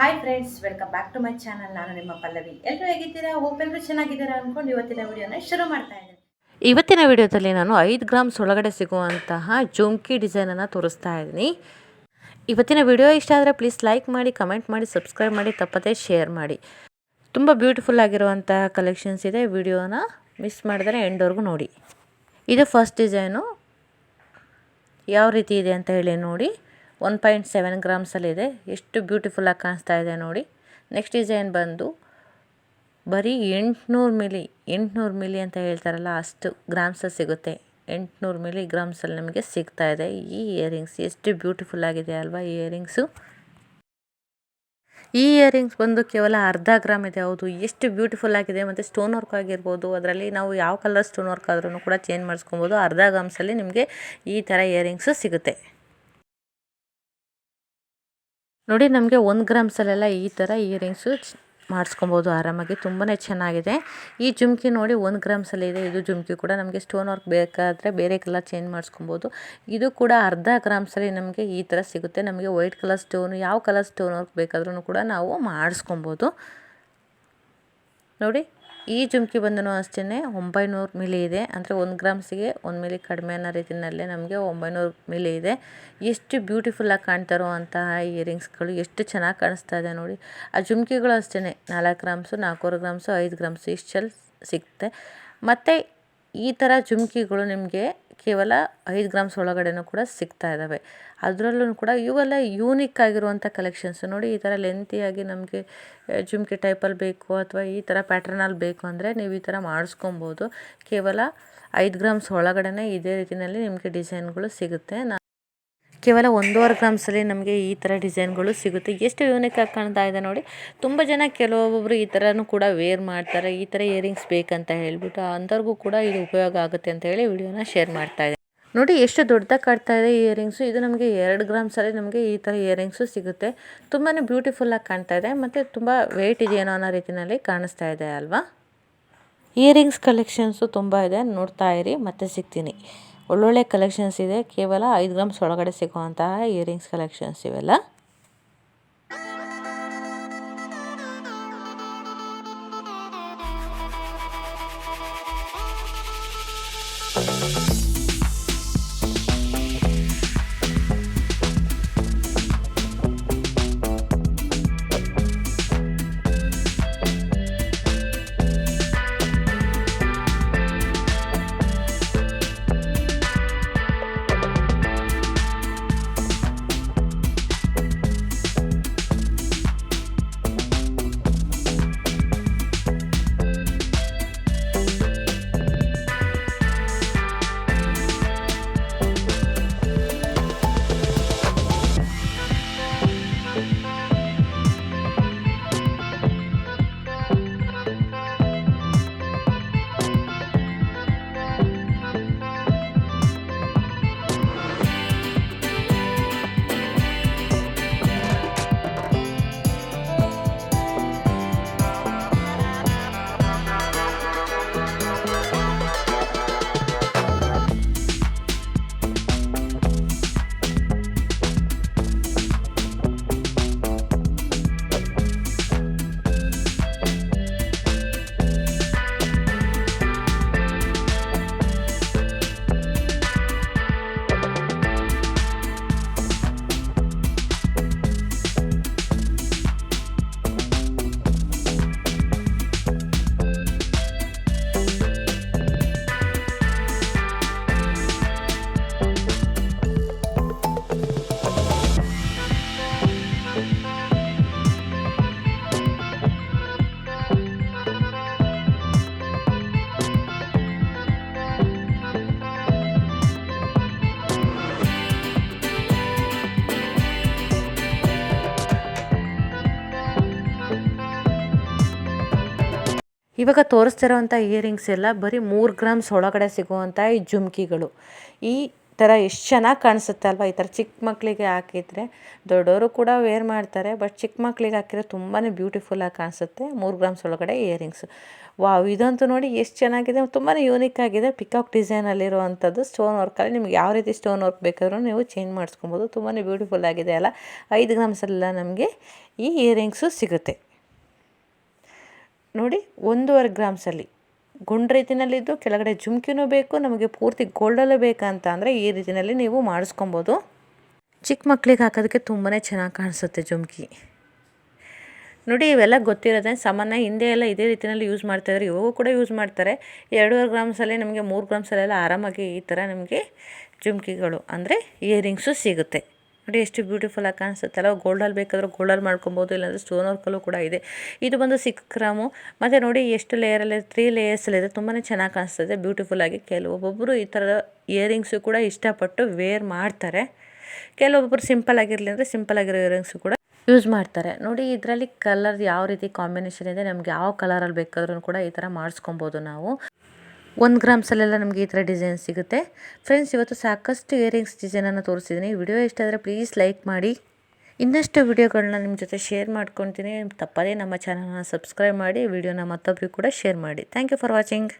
Hi friends welcome back to my channel ನಾನು ನಿಮ್ಮ ಪಲ್ಲವಿ. ಎಲ್ಲರೂ ಹೇಗಿದ್ದೀರಾ? ಹೋಪ್ ಎಲ್ಲರೂ ಚೆನ್ನಾಗಿದ್ದೀರಾ ಅಂದ್ಕೊಂಡು ಇವತ್ತಿನ ವಿಡಿಯೋನ ಶುರು ಮಾಡ್ತಾ ಇದ್ದೀನಿ. ಇವತ್ತಿನ ವಿಡಿಯೋದಲ್ಲಿ ನಾನು ಐದು ಗ್ರಾಮ್ಸ್ ಒಳಗಡೆ ಸಿಗುವಂತಹ ಜುಮ್ಕಿ ಡಿಸೈನನ್ನು ತೋರಿಸ್ತಾ ಇದ್ದೀನಿ. ಇವತ್ತಿನ ವಿಡಿಯೋ ಇಷ್ಟ ಆದರೆ ಪ್ಲೀಸ್ ಲೈಕ್ ಮಾಡಿ ಕಮೆಂಟ್ ಮಾಡಿ ಸಬ್ಸ್ಕ್ರೈಬ್ ಮಾಡಿ, ತಪ್ಪದೇ ಶೇರ್ ಮಾಡಿ. ತುಂಬ ಬ್ಯೂಟಿಫುಲ್ ಆಗಿರುವಂತಹ ಕಲೆಕ್ಷನ್ಸ್ ಇದೆ. ವಿಡಿಯೋನ ಮಿಸ್ ಮಾಡಿದರೆ ಎಂಡೋರ್ಗು ನೋಡಿ. ಇದು ಫಸ್ಟ್ ಡಿಸೈನು ಯಾವ ರೀತಿ ಇದೆ ಅಂತ ಹೇಳಿ ನೋಡಿ. ಒನ್ ಪಾಯಿಂಟ್ ಸೆವೆನ್ ಗ್ರಾಮ್ಸಲ್ಲಿದೆ. ಎಷ್ಟು ಬ್ಯೂಟಿಫುಲ್ಲಾಗಿ ಕಾಣಿಸ್ತಾ ಇದೆ ನೋಡಿ. ನೆಕ್ಸ್ಟ್ ಡಿಸೈನ್ ಬಂದು ಬರೀ ಎಂಟುನೂರು ಮಿಲಿ ಎಂಟುನೂರು ಮಿಲಿ ಅಂತ ಹೇಳ್ತಾರಲ್ಲ, ಅಷ್ಟು ಗ್ರಾಮ್ಸಲ್ಲಿ ಸಿಗುತ್ತೆ. ಎಂಟುನೂರು ಮಿಲಿ ಗ್ರಾಮ್ಸಲ್ಲಿ ನಮಗೆ ಸಿಗ್ತಾ ಇದೆ. ಈ ಇಯರಿಂಗ್ಸ್ ಎಷ್ಟು ಬ್ಯೂಟಿಫುಲ್ ಆಗಿದೆ ಅಲ್ವಾ ಈ ಇಯರಿಂಗ್ಸು. ಈ ಇಯರಿಂಗ್ಸ್ ಬಂದು ಕೇವಲ ಅರ್ಧ ಗ್ರಾಮ್ ಇದೆ. ಹೌದು, ಎಷ್ಟು ಬ್ಯೂಟಿಫುಲ್ ಆಗಿದೆ. ಮತ್ತು ಸ್ಟೋನ್ ವರ್ಕ್ ಆಗಿರ್ಬೋದು, ಅದರಲ್ಲಿ ನಾವು ಯಾವ ಕಲರ್ ಸ್ಟೋನ್ ವರ್ಕ್ ಆದ್ರೂ ಕೂಡ ಚೇಂಜ್ ಮಾಡಿಸ್ಕೊಬೋದು. ಅರ್ಧ ಗ್ರಾಮ್ಸಲ್ಲಿ ನಿಮಗೆ ಈ ಥರ ಇಯರಿಂಗ್ಸು ಸಿಗುತ್ತೆ. ನೋಡಿ ನಮಗೆ ಒಂದು ಗ್ರಾಮ್ಸಲ್ಲೆಲ್ಲ ಈ ಥರ ಇಯರಿಂಗ್ಸು ಮಾಡಿಸ್ಕೊಬೋದು, ಆರಾಮಾಗಿ ತುಂಬಾ ಚೆನ್ನಾಗಿದೆ. ಈ ಜುಮ್ಕಿ ನೋಡಿ ಒಂದು ಗ್ರಾಮ್ಸಲ್ಲಿ ಇದೆ, ಇದು ಜುಮ್ಕಿ ಕೂಡ ನಮಗೆ ಸ್ಟೋನ್ ವರ್ಕ್ ಬೇಕಾದರೆ ಬೇರೆ ಕಲರ್ ಚೇಂಜ್ ಮಾಡಿಸ್ಕೊಬೋದು. ಇದು ಕೂಡ ಅರ್ಧ ಗ್ರಾಮ್ಸಲ್ಲಿ ನಮಗೆ ಈ ಥರ ಸಿಗುತ್ತೆ. ನಮಗೆ ವೈಟ್ ಕಲರ್ ಸ್ಟೋನು ಯಾವ ಕಲರ್ ಸ್ಟೋನ್ ವರ್ಕ್ ಬೇಕಾದ್ರೂ ಕೂಡ ನಾವು ಮಾಡಿಸ್ಕೊಬೋದು. ನೋಡಿ. ಈ ಜುಮ್ಕಿ ಬಂದನು ಅಷ್ಟೇ ಒಂಬೈನೂರು ಮಿಲಿ ಇದೆ. ಅಂದರೆ ಒಂದು ಗ್ರಾಮ್ಸಿಗೆ ಒಂದು ಮಿಲಿ ಕಡಿಮೆ ಅನ್ನೋ ರೀತಿಯಲ್ಲೇ ನಮಗೆ ಒಂಬೈನೂರು ಮಿಲಿ ಇದೆ. ಎಷ್ಟು ಬ್ಯೂಟಿಫುಲ್ಲಾಗಿ ಕಾಣ್ತಾರೋ ಅಂತಹ ಇಯರಿಂಗ್ಸ್ಗಳು ಎಷ್ಟು ಚೆನ್ನಾಗಿ ಕಾಣಿಸ್ತಾ ಇದೆ ನೋಡಿ. ಆ ಜುಮ್ಕಿಗಳು ಅಷ್ಟೇ ನಾಲ್ಕು ಗ್ರಾಮ್ಸು, ನಾಲ್ಕೂವರೆ ಗ್ರಾಮ್ಸು, ಐದು ಗ್ರಾಮ್ಸು ಇಷ್ಟಲ್ಲಿ ಸಿಗುತ್ತೆ ಮತ್ತು ಈ ಥರ ಜುಮಕಿಗಳು ನಿಮಗೆ ಕೇವಲ ಐದು ಗ್ರಾಮ್ಸ್ ಒಳಗಡೆನೂ ಕೂಡ ಸಿಗ್ತಾ ಇದ್ದಾವೆ. ಅದರಲ್ಲೂ ಕೂಡ ಇವೆಲ್ಲ ಯೂನಿಕ್ ಆಗಿರುವಂಥ ಕಲೆಕ್ಷನ್ಸ್ ನೋಡಿ, ಈ ಥರ ಲೆಂತಿಯಾಗಿ ನಮಗೆ ಜುಮ್ಕಿ ಟೈಪಲ್ಲಿ ಬೇಕು ಅಥವಾ ಈ ಥರ ಪ್ಯಾಟ್ರನಲ್ಲಿ ಬೇಕು ಅಂದರೆ ನೀವು ಈ ಥರ ಮಾಡಿಸ್ಕೊಬೋದು. ಕೇವಲ ಐದು ಗ್ರಾಮ್ಸ್ ಒಳಗಡೆನೇ ಇದೇ ರೀತಿಯಲ್ಲಿ ನಿಮಗೆ ಡಿಸೈನ್ಗಳು ಸಿಗುತ್ತೆ. ಕೇವಲ ಒಂದೂವರೆ ಗ್ರಾಮ್ಸಲ್ಲಿ ನಮಗೆ ಈ ಥರ ಡಿಸೈನ್ಗಳು ಸಿಗುತ್ತೆ. ಎಷ್ಟು ಯೂನಿಕಾಗಿ ಕಾಣ್ತಾ ಇದೆ ನೋಡಿ. ತುಂಬ ಜನ ಕೆಲವೊಬ್ಬರು ಈ ಥರನೂ ಕೂಡ ವೇರ್ ಮಾಡ್ತಾರೆ. ಈ ಥರ ಇಯರಿಂಗ್ಸ್ ಬೇಕಂತ ಹೇಳ್ಬಿಟ್ಟು ಅಂಥವ್ರಿಗೂ ಕೂಡ ಇದು ಉಪಯೋಗ ಆಗುತ್ತೆ ಅಂತ ಹೇಳಿ ವಿಡಿಯೋನ ಶೇರ್ ಮಾಡ್ತಾ ಇದೆ ನೋಡಿ ಎಷ್ಟು ದೊಡ್ಡದಾಗಿ ಕಾಡ್ತಾ ಇದೆ ಇಯರಿಂಗ್ಸು ಇದು ನಮಗೆ ಎರಡು ಗ್ರಾಮ್ಸಲ್ಲಿ ನಮಗೆ ಈ ಥರ ಇಯರಿಂಗ್ಸು ಸಿಗುತ್ತೆ. ತುಂಬಾ ಬ್ಯೂಟಿಫುಲ್ಲಾಗಿ ಕಾಣ್ತಾ ಇದೆ. ಮತ್ತು ತುಂಬ ವೆಯ್ಟ್ ಇದೆಯೇನೋ ಅನ್ನೋ ರೀತಿಯಲ್ಲಿ ಕಾಣಿಸ್ತಾ ಇದೆ ಅಲ್ವಾ? ಇಯರಿಂಗ್ಸ್ ಕಲೆಕ್ಷನ್ಸು ತುಂಬ ಇದೆ. ನೋಡ್ತಾ ಇರಿ. ಮತ್ತೆ ಸಿಗ್ತೀನಿ. ಒಳ್ಳೊಳ್ಳೆ ಕಲೆಕ್ಷನ್ಸ್ ಇದೆ. ಕೇವಲ ಐದು ಗ್ರಾಮ್ಸ್ ಒಳಗಡೆ ಸಿಗುವಂತಹ ಇಯರಿಂಗ್ಸ್ ಕಲೆಕ್ಷನ್ಸ್ ಇವೆಲ್ಲ. ಇವಾಗ ತೋರಿಸ್ತಿರೋವಂಥ ಇಯರಿಂಗ್ಸ್ ಎಲ್ಲ ಬರೀ ಮೂರು ಗ್ರಾಮ್ಸ್ ಒಳಗಡೆ ಸಿಗುವಂಥ ಈ ಜುಮ್ಕಿಗಳು. ಈ ಥರ ಎಷ್ಟು ಚೆನ್ನಾಗಿ ಕಾಣಿಸುತ್ತೆ ಅಲ್ವಾ? ಈ ಥರ ಚಿಕ್ಕ ಮಕ್ಕಳಿಗೆ ಹಾಕಿದರೆ ದೊಡ್ಡವರು ಕೂಡ ವೇರ್ ಮಾಡ್ತಾರೆ ಬಟ್ ಚಿಕ್ಕ ಮಕ್ಕಳಿಗೆ ಹಾಕಿದ್ರೆ ತುಂಬಾ ಬ್ಯೂಟಿಫುಲ್ಲಾಗಿ ಕಾಣಿಸುತ್ತೆ ಮೂರು ಗ್ರಾಮ್ಸ್ ಒಳಗಡೆ ಇಯರಿಂಗ್ಸು ವಾವ್ ಇದಂತೂ ನೋಡಿ ಎಷ್ಟು ಚೆನ್ನಾಗಿದೆ ತುಂಬಾ ಯೂನಿಕ್ ಆಗಿದೆ. ಪಿಕಾಕ್ ಡಿಸೈನಲ್ಲಿರುವಂಥದ್ದು ಸ್ಟೋನ್ ವರ್ಕಲ್ಲಿ ನಿಮ್ಗೆ ಯಾವ ರೀತಿ ಸ್ಟೋನ್ ವರ್ಕ್ ಬೇಕಾದ್ರೂ ನೀವು ಚೇಂಜ್ ಮಾಡಿಸ್ಕೊಬೋದು. ತುಂಬಾ ಬ್ಯೂಟಿಫುಲ್ ಆಗಿದೆ ಅಲ್ಲ? ಐದು ಗ್ರಾಮ್ಸೆಲ್ಲ ನಮಗೆ ಈ ಇಯರಿಂಗ್ಸು ಸಿಗುತ್ತೆ. ನೋಡಿ, ಒಂದೂವರೆ ಗ್ರಾಮ್ಸಲ್ಲಿ ಗುಂಡು ರೀತಿನಲ್ಲಿದ್ದು, ಕೆಳಗಡೆ ಜುಮ್ಕಿನೂ ಬೇಕು, ನಮಗೆ ಪೂರ್ತಿ ಗೋಲ್ಡಲ್ಲೂ ಬೇಕಂತ ಅಂದರೆ ಈ ರೀತಿಯಲ್ಲಿ ನೀವು ಮಾಡಿಸ್ಕೊಬೋದು. ಚಿಕ್ಕ ಮಕ್ಕಳಿಗೆ ಹಾಕೋದಕ್ಕೆ ತುಂಬಾ ಚೆನ್ನಾಗಿ ಕಾಣಿಸುತ್ತೆ ಜುಮ್ಕಿ. ನೋಡಿ, ಇವೆಲ್ಲ ಗೊತ್ತಿರೋದೇ, ಸಾಮಾನ್ಯ ಹಿಂದೆ ಎಲ್ಲ ಇದೇ ರೀತಿಯಲ್ಲಿ ಯೂಸ್ ಮಾಡ್ತಾಯಿದ್ರು ಇವಾಗೂ ಕೂಡ ಯೂಸ್ ಮಾಡ್ತಾರೆ. ಎರಡೂವರೆ ಗ್ರಾಮ್ಸಲ್ಲಿ ನಮಗೆ ಮೂರು ಗ್ರಾಮ್ಸಲ್ಲೆಲ್ಲ ಆರಾಮಾಗಿ ಈ ಥರ ನಮಗೆ ಜುಮ್ಕಿಗಳು ಅಂದರೆ ಇಯರಿಂಗ್ಸು ಸಿಗುತ್ತೆ. ನೋಡಿ ಎಷ್ಟು ಬ್ಯೂಟಿಫುಲ್ ಆಗಿ ಕಾಣಿಸುತ್ತಲ್ಲ. ಗೋಲ್ಡಲ್ಲಿ ಬೇಕಾದರೂ ಗೋಲ್ಡಲ್ಲಿ ಮಾಡ್ಕೊಬೋದು, ಇಲ್ಲಾಂದರೆ ಸ್ಟೋನ್ ವರ್ಕಲ್ಲೂ ಕೂಡ ಇದೆ. ಇದು ಬಂದು ಸಿಕ್ಸ್ ಗ್ರಾಮು ಮತ್ತು ನೋಡಿ ಎಷ್ಟು ಲೇಯರಲ್ಲಿ ತ್ರೀ ಲೇಯರ್ಸಲ್ಲಿದೆ ತುಂಬಾ ಚೆನ್ನಾಗಿ ಕಾಣಿಸ್ತದೆ ಬ್ಯೂಟಿಫುಲ್ಲಾಗಿ ಕೆಲವೊಬ್ಬೊಬ್ಬರು ಈ ಥರದ ಇಯರಿಂಗ್ಸು ಕೂಡ ಇಷ್ಟಪಟ್ಟು ವೇರ್ ಮಾಡ್ತಾರೆ. ಕೆಲವೊಬ್ಬರು ಸಿಂಪಲ್ ಆಗಿರಲಿ ಅಂದರೆ ಸಿಂಪಲ್ ಆಗಿರೋ ಇಯರಿಂಗ್ಸು ಕೂಡ ಯೂಸ್ ಮಾಡ್ತಾರೆ. ನೋಡಿ ಇದರಲ್ಲಿ ಕಲರ್ ಯಾವ ರೀತಿ ಕಾಂಬಿನೇಷನ್ ಇದೆ, ನಮ್ಗೆ ಯಾವ ಕಲರಲ್ಲಿ ಬೇಕಾದ್ರೂ ಕೂಡ ಈ ಥರ ಮಾಡಿಸ್ಕೊಬೋದು ನಾವು. ಒಂದು ಗ್ರಾಮ್ಸಲ್ಲೆಲ್ಲ ನಮಗೆ ಈ ಥರ ಡಿಸೈನ್ ಸಿಗುತ್ತೆ. ಫ್ರೆಂಡ್ಸ್ ಇವತ್ತು ಸಾಕಷ್ಟು ಇಯರಿಂಗ್ಸ್ ಡಿಸೈನನ್ನು ತೋರಿಸಿದ್ದೀನಿ ವಿಡಿಯೋ ಇಷ್ಟ ಆದರೆ ಪ್ಲೀಸ್ ಲೈಕ್ ಮಾಡಿ. ಇನ್ನಷ್ಟು ವಿಡಿಯೋಗಳನ್ನ ನಿಮ್ಮ ಜೊತೆ ಶೇರ್ ಮಾಡ್ಕೊತೀನಿ. ತಪ್ಪದೇ ನಮ್ಮ ಚಾನಲ್ನ ಸಬ್ಸ್ಕ್ರೈಬ್ ಮಾಡಿ. ವಿಡಿಯೋನ ಮತ್ತೊಬ್ಬರಿಗೂ ಕೂಡ ಶೇರ್ ಮಾಡಿ. Thank you for watching